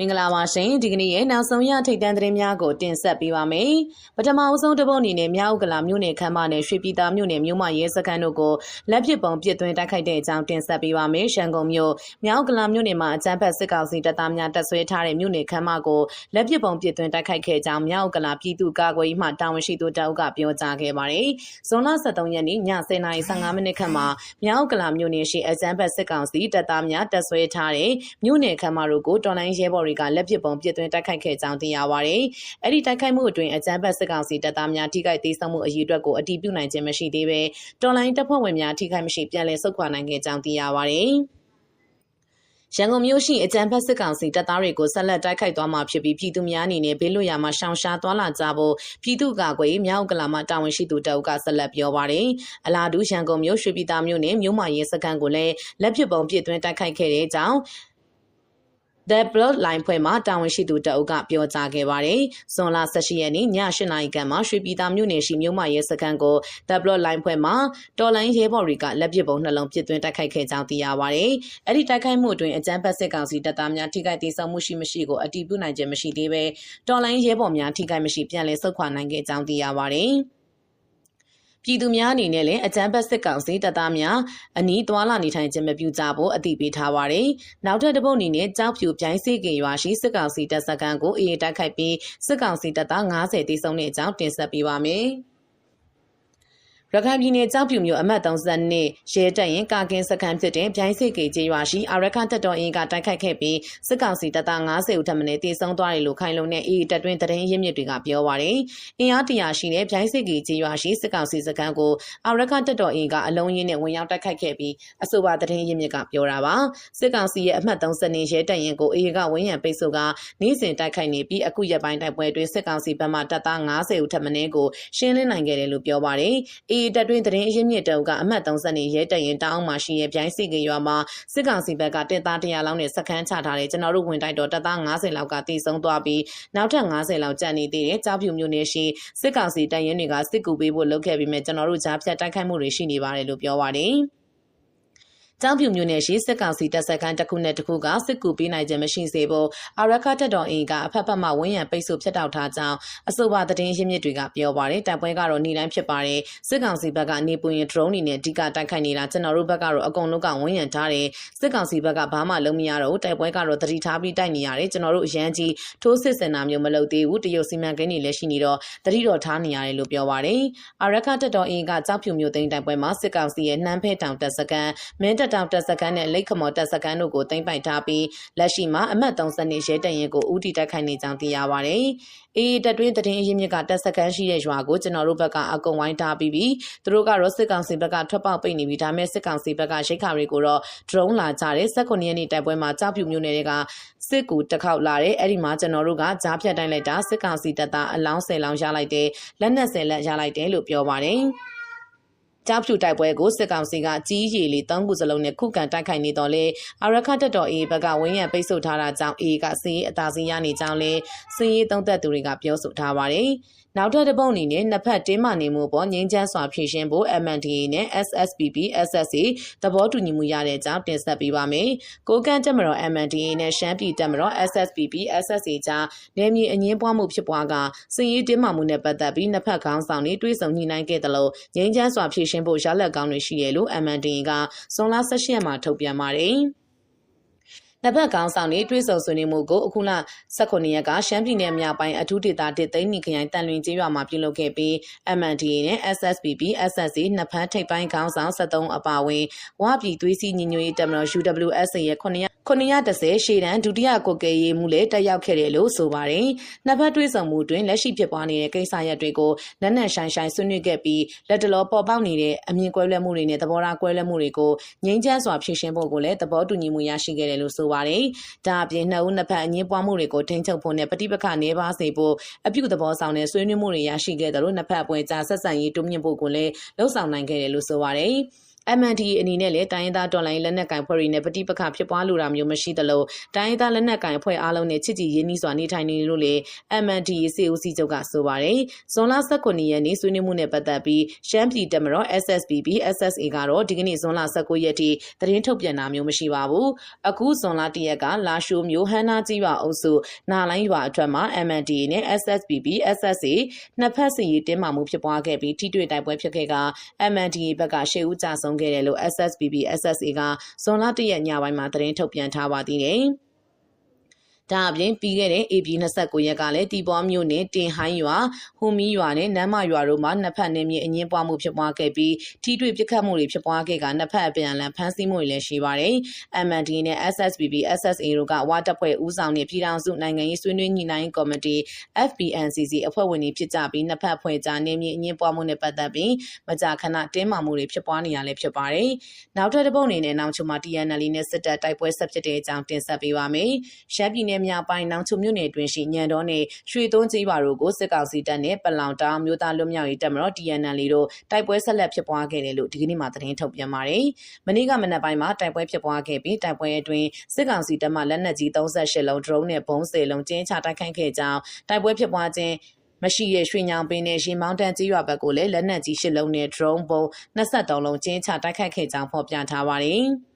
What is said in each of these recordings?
မင်္ဂလာပါရှင်ဒီကနေ့ရဲ့နောက်ဆုံးရထိတ်တန့်သတင်းများကိုတင်ဆက်ပေးပါမယ်ပထမအဆုံးတစ်ပုတ်အနေနဲ့မြောက်ဥက္ကလာမြို့နယ်ခမ်းမနဲ့ရွှေပြည်သာမြို့နယ်မြို့မရဲစခန်းတို့ကိုလက်ပစ်ပုံပစ်သွင်းတိုက်ခိုက်တဲ့အကြောင်းတင်ဆက်ပေးပါမယ်ရှမ်းကုန်မြို့မြောက်ဥက္ကလာမြို့နယ်မှာအကြမ်းဖက်စစ်ကောင်စီတပ်သားများတပ်ဆွဲထားတဲ့မြို့နယ်ခမ်းမကိုလက်ပစ်ပုံပစ်သွင်းတိုက်ခိုက်ခဲ့ကြောင်းမြောက်ဥက္ကလာပြည်သူ့ကာကွယ်ရေးမှတာဝန်ရှိသူတအုပ်ကပြောကြားခဲ့ပါတယ်ဇွန်လ23ရက်နေ့ည10:15မိနစ်ခန့်မှာမြောက်ဥက္ကလာမြို့နယ်ရှိအကြမ်းဖက်စစ်ကောင်စီတပ်သားများတပ်ဆွဲထားတဲ့မြို့နယ်ခမ်းမတို့ကိုတော်လိုင်းရဲဘော်တွေကလက်ပစ်ပုံပစ်သွင်းတိုက်ခိုက်ခဲ့ကြောင်းသိရပါတယ်။အဲ့ဒီတိုက်ခိုက်မှုအတွင်းအကြမ်းဖက်စစ်ကောင်စီတပ်သားများထိခိုက်သေးဆုံးမှုအရေးအတွက်ကိုအတည်ပြုနိုင်ခြင်းမရှိသေးဘဲတော်လိုင်းတပ်ဖွဲ့ဝင်များထိခိုက်မရှိပြန်လည်ဆုတ်ခွာနိုင်ခဲ့ကြောင်းသိရပါတယ်။ရန်ကုန်မြို့ရှိအကြံဖက်စစ်ကောင်စီတပ်သားတွေကိုဆက်လက်တိုက်ခိုက်သွားမှာဖြစ်ပြီးပြည်သူများအနေနဲ့ဘေးလွတ်ရာမှာရှောင်ရှားသွားလာကြဖို့ပြည်သူ့ကာကွယ်မြောက်ကလာမှတာဝန်ရှိသူတအုပ်ကဆက်လက်ပြောပါတယ်။အလားတူရန်ကုန်မြို့ရွှေပြည်သာမြို့နယ်မြို့မရဲစခန်းကိုလည်းလက်ဖြစ်ပုံပြစ်သွင်းတိုက်ခိုက်ခဲ့တဲ့ကြောင်း The Blood Line ဖွဲ့မှတာဝန်ရှိသူတအုပ်ကပြောကြားခဲ့ပါတယ်။ဇွန်လ18ရက်နေ့ည8နာရီခန့်မှာရွှေပြည်သာမြို့နယ်ရှိမြို့မရဲစခန်းကို The Blood Line ဖွဲ့မှတော်လိုင်းရဲဘော်တွေကလက်ပစ်ပုံနှလုံးပစ်သွင်းတိုက်ခိုက်ခဲ့ကြောင်းသိရပါတယ်။အဲ့ဒီတိုက်ခိုက်မှုအတွင်းအကြမ်းဖက်စစ်ကောင်စီတပ်သားများထိခိုက်ဒေဆုံးမှုရှိမရှိကိုအတည်ပြုနိုင်ခြင်းမရှိသေးဘဲတော်လိုင်းရဲဘော်များထိခိုက်မရှိပြန်လည်ဆုတ်ခွာနိုင်ခဲ့ကြောင်းသိရပါတယ်။ ပြည်သူများအနေနဲ့လည်းအကြမ်းဖက်စစ်ကောင်စီတပ်သားများအနီးသွာလာနေထိုင်ခြင်းမပြုကြဖို့အသိပေးထားပါတယ်။နောက်ထပ်တစ်ပုတ်အနေနဲ့ကြောက်ဖြူပြိုင်းစေကင်ရွာရှိစစ်ကောင်စီတပ်စခန်းကိုအေးတိုက်ခိုက်ပြီးစစ်ကောင်စီတပ်သား90တိစုံတဲ့အကြောင်းတင်ဆက်ပေးပါမယ်။ ရခိုင်ပြည်နယ်ကြောက်ဖြူမြို့အမှတ်32ရဲတပ်ရင်ကာကင်းစခန်းဖြစ်တဲ့ဗျိုင်းစစ်ကေကျေးရွာရှိအာရခတပ်တော်အင်ကတိုက်ခိုက်ခဲ့ပြီးစစ်ကောင်စီတပ်သား90ဦးထပ်မံတေဆုံးသွားတယ်လို့ခိုင်လုံတဲ့အေးတပ်တွင်းသတင်းရင်းမြစ်တွေကပြောပါရယ်။အင်အားတရာရှိတဲ့ဗျိုင်းစစ်ကေကျေးရွာရှိစစ်ကောင်စီစခန်းကိုအာရခတပ်တော်အင်ကအလုံးရင်းနဲ့ဝင်ရောက်တိုက်ခိုက်ခဲ့ပြီးအဆိုပါသတင်းရင်းမြစ်ကပြောတာပါ။စစ်ကောင်စီရဲ့အမှတ်32ရဲတပ်ရင်ကိုအေးကဝင်းရံပိတ်ဆို့ကနေ့စဉ်တိုက်ခိုက်နေပြီးအခုရက်ပိုင်းတိုက်ပွဲတွင်စစ်ကောင်စီဘက်မှတပ်သား90ဦးထပ်မံကိုရှင်းလင်းနိုင်ခဲ့တယ်လို့ပြောပါရယ်။အေးတပ်တွင်းသတင်းအရင်းမြစ်တုံကအမှတ်30နေရဲတပ်ရင်တောင်းမှရှိရဲ့ဗျိုင်းစီကရွာမှာစစ်ကောင်စီဘက်ကတင်သား100လောက်နဲ့စခန်းချထားတဲ့ကျွန်တော်တို့ဝင်တိုက်တော့တပ်သား90လောက်ကတည်ဆုံးသွားပြီးနောက်ထပ်90လောက်ကြံ့နေသေးတယ်ကြားဖြူမျိုးနယ်ရှိစစ်ကောင်စီတပ်ရင်းတွေကစစ်ကူပေးဖို့လုပ်ခဲ့ပြီးမြဲကျွန်တော်တို့ကြားဖြတ်တိုက်ခိုက်မှုတွေရှိနေပါတယ်လို့ပြောပါတယ်။ ကျောင်းပြူမြို့နယ်ရှိစစ်ကောင်စီတပ်စခန်းတစ်ခုနဲ့တစ်ခုကစစ်ကူပေးနိုင်ခြင်းမရှိစေဖို့အာရခတက်တော်အင်ကအဖက်ဖက်မှဝန်းရံပိတ်ဆို့ဖျက်တောက်ထားကြောင်းအဆိုပါသတင်းရင်းမြစ်တွေကပြောပါတယ်တိုက်ပွဲကတော့နေတိုင်းဖြစ်ပါတယ်စစ်ကောင်စီဘက်ကနေပူရင် drone တွေနဲ့အဓိကတိုက်ခိုက်နေတာကျွန်တော်တို့ဘက်ကတော့အကုန်လုံးကဝန်းရံထားတယ်စစ်ကောင်စီဘက်ကဘာမှလုံးမရတော့တိုက်ပွဲကတော့တတိထားပြီးတိုက်နေရတယ်ကျွန်တော်တို့အရန်ကြီးထိုးစစ်စင်တာမျိုးမလုပ်သေးဘူးတရုတ်စီမံကိန်းတွေလည်းရှိနေတော့တတိတော်ထားနေရတယ်လို့ပြောပါတယ်အာရခတက်တော်အင်ကကြောက်ဖြူမြို့သိမ်းတိုက်ပွဲမှာစစ်ကောင်စီရဲ့နှမ်းဖဲတောင်တပ်စခန်းမင်းတပ်တောင်တပ်စခန်းနဲ့လိတ်ခမော်တပ်စခန်းတို့ကိုသိမ်းပိုက်ထားပြီးလက်ရှိမှာအမှတ်30နှစ်ရဲတရင်ကိုဦးတည်တိုက်ခိုက်နေကြောင်းသိရပါတယ်။အေးတပ်တွင်းတရင်အရင်မြစ်ကတပ်စခန်းရှိတဲ့ရွာကိုကျွန်တော်တို့ဘက်ကအကုံဝိုင်းထားပြီးပြီးသူတို့ကတော့စစ်ကောင်စီဘက်ကထွက်ပေါက်ပိတ်နေပြီးဒါမဲ့စစ်ကောင်စီဘက်ကရိတ်ခါတွေကိုတော့ drone လာကြတဲ့19ရက်နေ့တိုက်ပွဲမှာကြောက်ဖြူမျိုးနယ်တွေကစစ်ကူတစ်ခေါက်လာတဲ့အဲ့ဒီမှာကျွန်တော်တို့ကကြားဖြတ်တိုင်းလိုက်တာစစ်ကောင်စီတပ်သားအလောင်း10လောင်းရလိုက်တယ်လက်နက်10လက်ရလိုက်တယ်လို့ပြောပါတယ်။ ကြောက်ဖြူတိုက်ပွဲကိုစစ်ကောင်စီကကြီးရီလီ၃ခုစလုံးနဲ့ခုခံတိုက်ခိုက်နေတော့လေအာရခတက်တော်အေဘက်ကဝင်းရံပိတ်ဆို့ထားတာကြောင့်အေကစီးအသာစီးရနေကြောင်းလဲစည်ရေးသုံးသက်သူတွေကပြောဆိုထားပါတယ်။ နောက်ထပ်တစ်ပုတ်အနေနဲ့နှစ်ဖက်တင်းမာနေမှုပေါ်ငြိမ်းချမ်းစွာဖြေရှင်းဖို့ MNDA နဲ့ SSPP SSA သဘောတူညီမှုရတဲ့အကြောင်းတင်ဆက်ပေးပါမယ်။ကိုကန့်တက်မတော် MNDA နဲ့ရှမ်းပြည်တက်မတော် SSPP SSA ကြားနယ်မြေအငင်းပွားမှုဖြစ်ပွားကစည်ရေးတင်းမာမှုနဲ့ပတ်သက်ပြီးနှစ်ဖက်ခေါင်းဆောင်တွေတွေးဆုံညှိနှိုင်းခဲ့တယ်လို့ငြိမ်းချမ်းစွာဖြေရှင်းဖို့ရလဒ်ကောင်းတွေရှိတယ်လို့ MNDA ကဇွန်လ16ရက်မှာထုတ်ပြန်ပါတယ်။ နှစ်ဘက်ကောင်ဆောင်တွေတွေးဆုံဆွေးနွေးမှုကိုအခုလ18ရက်ကရှမ်းပြည်နယ်မြောက်ပိုင်းအထူးဒေသတစ်သိန်းနီခရိုင်တန်လွင်ကျေးရွာမှာပြုလုပ်ခဲ့ပြီး MNDA နဲ့ SSPP SSC နှစ်ဖက်ထိပ်ပိုင်းကောင်ဆောင်73အပါအဝင်ဝါပြည်သွေးစည်းညီညွတ်ရေးတပ်မတော် UWSA ရဲ့9 930ရှေ့တန်းဒုတိယကိုကယ်ရေးမှုလည်းတက်ရောက်ခဲ့တယ်လို့ဆိုပါတယ်။နှစ်ဖက်တွဲဆောင်မှုတွင်လက်ရှိဖြစ်ပွားနေတဲ့ကိစ္စရပ်တွေကိုလက်နက်ဆိုင်ဆိုင်ဆွေးနွေးခဲ့ပြီးလက်တလောပေါ်ပေါက်နေတဲ့အမြင်ကွဲလွဲမှုတွေနဲ့သဘောထားကွဲလွဲမှုတွေကိုငြိမ်းချမ်းစွာဖြေရှင်းဖို့ကိုလည်းသဘောတူညီမှုရရှိခဲ့တယ်လို့ဆိုပါတယ်။ဒါအပြင်နှစ်ဦးနှစ်ဖက်အငင်းပွားမှုတွေကိုထိန်းချုပ်ဖို့နဲ့ပဋိပက္ခနေပါစေဖို့အပြုသဘောဆောင်တဲ့ဆွေးနွေးမှုတွေရရှိခဲ့တယ်လို့နှစ်ဖက်အပွဲကြားဆက်ဆံရေးတိုးမြင့်ဖို့ကိုလည်းလှုံ့ဆော်နိုင်ခဲ့တယ်လို့ဆိုပါတယ်။ MNDAA အနေနဲ့လည်းတိုင်းရင်းသားတော်လှန်ရေးလက်နက်ကိုင်ဖွဲ့တွေနဲ့ပဋိပက္ခဖြစ်ပွားလိုတာမျိုးမရှိသလိုတိုင်းရင်းသားလက်နက်ကိုင်အဖွဲ့အားလုံးနဲ့ချစ်ကြည်ရင်းနှီးစွာနေထိုင်နေလို့လေ MNDAA စေဦးစီးချုပ်ကဆိုပါတယ်။ဇွန်လ19ရက်နေ့ဆွေးနွေးမှုနဲ့ပတ်သက်ပြီးရှမ်းပြည်တပ်မတော် SSPB SSA ကတော့ဒီကနေ့ဇွန်လ19ရက်ထိသတင်းထုတ်ပြန်တာမျိုးမရှိပါဘူး။အခုဇွန်လ1ရက်ကလာရှိုးမျိုးဟန်းနာကြီးရွာအုပ်စုနာလိုင်းရွာအထက်မှာ MNDAA နဲ့ SSPB SSA နှစ်ဖက်စီရေးတင်းမာမှုဖြစ်ပွားခဲ့ပြီးထိတွေ့တိုက်ပွဲဖြစ်ခဲ့က MNDAA ဘက်ကရှေ့ဦးကြဆုံးခဲ့တယ်လို့ SSPB SSA ကဇွန်လ1ရက်ညပိုင်းမှာသတင်းထုတ်ပြန်ထားပါသေးတယ်။ ဒါအပြင်ပြီးခဲ့တဲ့ AP 29ရက်ကလည်းတီပေါ်မြို့နယ်တင်ဟိုင်းရွာဟူမီရွာနဲ့နမ်းမရွာတို့မှာနှစ်ဖက်နယ်မြေအငင်းပွားမှုဖြစ်ပွားခဲ့ပြီးထိတွေ့ပစ်ခတ်မှုတွေဖြစ်ပွားခဲ့ကနှစ်ဖက်အပြန်အလှန်ဖမ်းဆီးမှုတွေလည်းရှိပါတယ်။ MND နဲ့ SSPB SSA တို့ကဝါတပ်ဖွဲ့ဦးဆောင်တဲ့ပြည်ထောင်စုနိုင်ငံရေးဆွေးနွေးညှိနှိုင်းကော်မတီ FPNCC အဖွဲ့ဝင်တွေဖြစ်ကြပြီးနှစ်ဖက်ဖွဲ့ကြားနယ်မြေအငင်းပွားမှုနဲ့ပတ်သက်ပြီးမကြာခဏတင်းမာမှုတွေဖြစ်ပွားနေရလဲဖြစ်ပါတယ်။နောက်ထပ်တစ်ပုတ်အနေနဲ့နောက်ချုံမှာ TNL နဲ့စစ်တပ်တိုက်ပွဲဆက်ဖြစ်တဲ့အကြောင်းတင်ဆက်ပေးပါမယ်။ရှမ်းပြည်နယ်မြောက်ပိုင်းနောင်ချုံမြို့နယ်တွင်ရှိညံတော်နဲ့ရွှေသွန်းကျေးရွာတို့ကိုစစ်ကောင်စီတပ်နဲ့ပလောင်တောင်မြို့သားလွတ်မြောက်ရေးတပ်မတော် TNL တို့တိုက်ပွဲဆက်လက်ဖြစ်ပွားခဲ့တယ်လို့ဒီကနေ့မှသတင်းထုတ်ပြန်ပါတယ်။မနေ့ကမနက်ပိုင်းမှာတိုက်ပွဲဖြစ်ပွားခဲ့ပြီးတိုက်ပွဲအတွင်းစစ်ကောင်စီတပ်မှလက်နက်ကြီး38လုံး drone နဲ့ဘုံး၁၀လုံးကျင်းချတိုက်ခိုက်ခဲ့ကြောင်းတိုက်ပွဲဖြစ်ပွားခြင်းမရှိရဲ့ရွှေညောင်ပင်နဲ့ရင်မောင်းတန်းကြီးရွာဘက်ကိုလည်းလက်နက်ကြီး၈လုံးနဲ့ drone ဘုံ23လုံးကျင်းချတိုက်ခိုက်ခဲ့ကြောင်းဖော်ပြထားပါတယ်။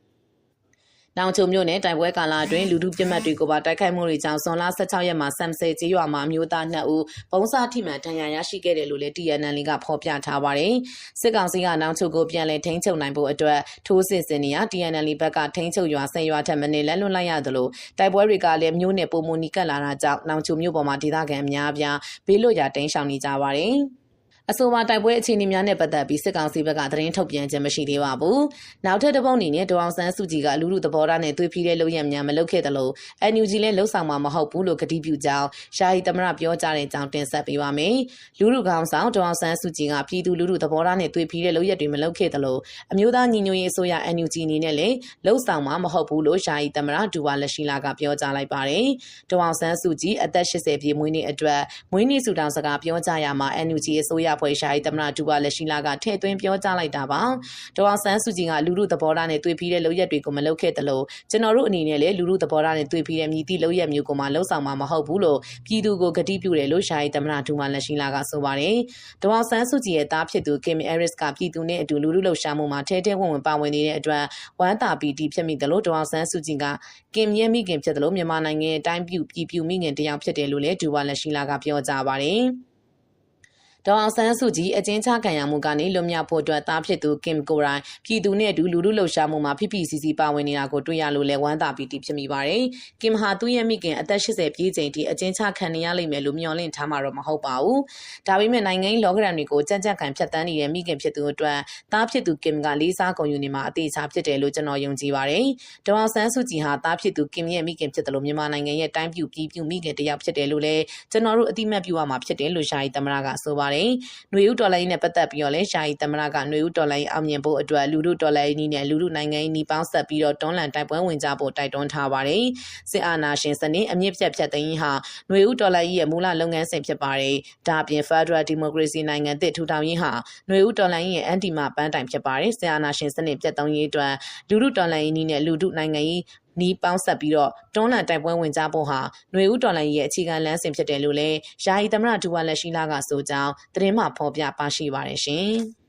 နောင်ချုံမြို့နယ်တိုက်ပွဲကာလအတွင်းလူထုပြစ်မှတ်တွေကိုပါတိုက်ခိုက်မှုတွေကြောင့်ဇွန်လ16ရက်မှာဆမ်ဆယ်ကျေးရွာမှာမျိုးသား2ဦးပုံစားထိမှန်ဒဏ်ရာရရှိခဲ့တယ်လို့လည်း TNL ကဖော်ပြထားပါတယ်။စစ်ကောင်စီကနောင်ချုံကိုပြန်လည်ထိန်းချုပ်နိုင်ဖို့အတွက်ထိုးစစ်ဆင်နေရ TNL ဘက်ကထိန်းချုပ်ရွာဆယ်ရွာထက်မနည်းလက်လွတ်လိုက်ရသလိုတိုက်ပွဲတွေကလည်းမျိုးနဲ့ပုံမနီကပ်လာတာကြောင့်နောင်ချုံမြို့ပေါ်မှာဒေသခံအများအပြားဘေးလွတ်ရာတိမ်းရှောင်နေကြပါတယ်။ အဆိုပါတိုက်ပွဲအခြေအနေများနဲ့ပတ်သက်ပြီးစစ်ကောင်စီဘက်ကသတင်းထုတ်ပြန်ခြင်းမရှိသေးပါဘူး။နောက်ထပ်တစ်ပုတ်အနေနဲ့ဒေါအောင်ဆန်းစုကြည်ကလူလူသဘောထားနဲ့သွေးဖီးတဲ့လုပ်ရများမလုပ်ခဲ့တယ်လို့ NUG လည်းလှုပ်ဆောင်မှာမဟုတ်ဘူးလို့ကတိပြုကြောင်းရှာဟီသမရပြောကြားတဲ့အကြောင်းတင်ဆက်ပေးပါမယ်။လူလူကောင်ဆောင်ဒေါအောင်ဆန်းစုကြည်ကပြည်သူလူလူသဘောထားနဲ့သွေးဖီးတဲ့လုပ်ရတွေမလုပ်ခဲ့တယ်လို့အမျိုးသားညီညွတ်ရေးအစိုးရ NUG အနေနဲ့လည်းလှုပ်ဆောင်မှာမဟုတ်ဘူးလို့ရှာဟီသမရဒူဝါလက်ရှိလာကပြောကြားလိုက်ပါတယ်။ဒေါအောင်ဆန်းစုကြည်အသက်80ပြည့်မွေးနေ့အတွက်မွေးနေ့ဆုတောင်းစကားပြောကြားရမှာ NUG အစိုးရဖွဲ့ရှာဟီသမရဒူဝါလက်ရှိလာကထည့်သွင်းပြောကြားလိုက်တာပါဒေါအောင်ဆန်းစုကြည်ကလူလူသဘောထားနဲ့တွေ့ပြီးတဲ့လုပ်ရက်တွေကိုမလုပ်ခဲ့သလိုကျွန်တော်တို့အနေနဲ့လည်းလူလူသဘောထားနဲ့တွေ့ပြီးတဲ့မြည်သည့်လုပ်ရက်မျိုးကိုမှလှုပ်ဆောင်မှာမဟုတ်ဘူးလို့ပြည်သူကိုဂတိပြုတယ်လို့ရှားရီသမရဒူဝါလက်ရှိလာကဆိုပါတယ်ဒေါအောင်ဆန်းစုကြည်ရဲ့တားဖြစ်သူကင်မီအဲရစ်ကပြည်သူနဲ့အတူလူလူလှုပ်ရှားမှုမှာထဲထဲဝင်ဝင်ပါဝင်နေတဲ့အတွက်ဝမ်းသာပီတီဖြစ်မိတယ်လို့ဒေါအောင်ဆန်းစုကြည်ကကင်မြဲမိခင်ဖြစ်တယ်လို့မြန်မာနိုင်ငံရဲ့တိုင်းပြည်ပြည်ပြူမိခင်တယောက်ဖြစ်တယ်လို့လည်းဒူဝါလက်ရှိလာကပြောကြားပါတယ် ဒေါအောင်ဆန်းစုကြည်အကျဉ်းချခံရမှုကနေလွတ်မြောက်ဖို့အတွက်သားဖြစ်သူကင်ကိုရိုင်းပြည်သူနဲ့အတူလူလူလှုပ်ရှားမှုမှာဖိဖိစီစီပါဝင်နေတာကိုတွေ့ရလို့လဲဝမ်းသာပီတိဖြစ်မိပါတယ်။ကင်ဟာသူ့ရဲ့မိခင်အသက်80ပြည့်ချိန်ထိအကျဉ်းချခံနေရလိမ့်မယ်လို့မျှော်လင့်ထားမှာတော့မဟုတ်ပါဘူး။ဒါပေမဲ့နိုင်ငံရေးလောကရန်တွေကိုကြက်ကြက်ခံဖြတ်တန်းနေတဲ့မိခင်ဖြစ်သူအတွက်သားဖြစ်သူကင်ကလေးစားကုန်ယူနေမှာအသေးချာဖြစ်တယ်လို့ကျွန်တော်ယုံကြည်ပါတယ်။ဒေါအောင်ဆန်းစုကြည်ဟာသားဖြစ်သူကင်ရဲ့မိခင်ဖြစ်တယ်လို့မြန်မာနိုင်ငံရဲ့တိုင်းပြည်ပြည်ပြမိခင်တယောက်ဖြစ်တယ်လို့လဲကျွန်တော်တို့အတိမတ်ပြုရမှာဖြစ်တယ်လို့ရှားရီသမရကဆိုပါຫນွေဦးတော်လိုင်းနဲ့ပတ်သက်ပြီးတော့လဲရှာရီသမရကຫນွေဦးတော်လိုင်းအောင်မြင်ဖို့အတွက်လူလူတော်လိုင်းနီးနဲ့လူလူနိုင်ငံရေးနီးပေါင်းဆက်ပြီးတော့တွန်းလှန်တိုက်ပွဲဝင်ကြဖို့တိုက်တွန်းထားပါတယ်။စစ်အာဏာရှင်စနစ်အမြင့်ပြတ်ဖြတ်သိမ်းဟာຫນွေဦးတော်လိုင်းရဲ့မူလလုပ်ငန်းစဉ်ဖြစ်ပါတယ်။ဒါအပြင် Federal Democracy နိုင်ငံသစ်ထူထောင်ရေးဟာຫນွေဦးတော်လိုင်းရဲ့အန်တီမာပန်းတိုင်ဖြစ်ပါတယ်။စစ်အာဏာရှင်စနစ်ပြတ်သုံးရေးအတွက်လူလူတော်လိုင်းနီးနဲ့လူလူနိုင်ငံရေး နီးပေါင်းဆက်ပြီးတော့တွန်းလှန်တိုက်ပွဲဝင်ကြဖို့ဟာຫນွေဦးတော်လိုင်းရဲ့အခြေခံလမ်းစဉ်ဖြစ်တယ်လို့လည်းယာယီသမရဒူဝါလက်ရှိလာကဆိုကြောင်းသတင်းမှဖော်ပြပါရှိပါတယ်ရှင်။